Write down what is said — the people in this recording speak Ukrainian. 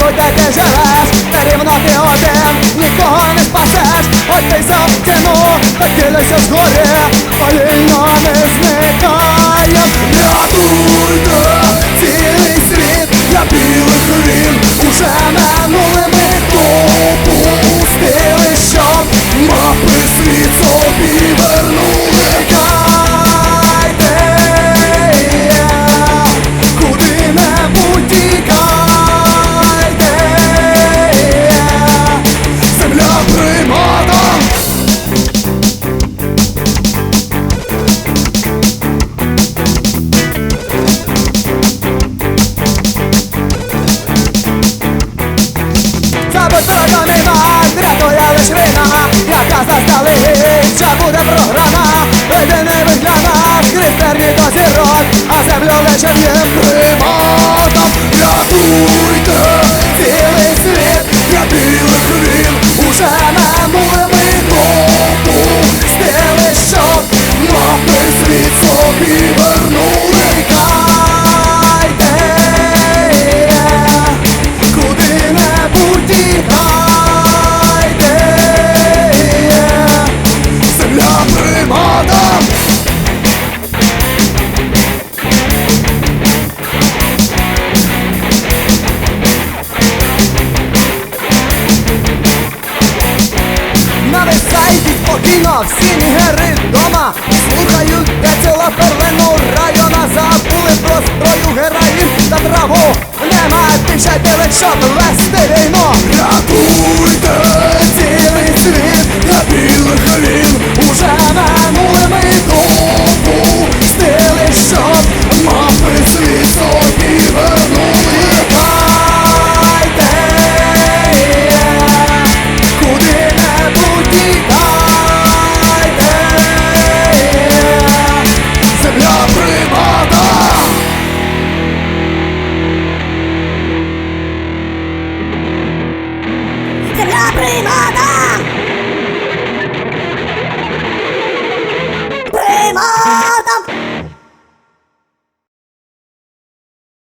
Дадуть таки же раз, та рівно ти один, нікого не спасеш, Ой ти замкину, так з згорі เรื่อง кіно, всі нігери вдома слухають ціла первину района, забули про зброю героїв та траву. Немає більше білих, щоб вести війну la prima data!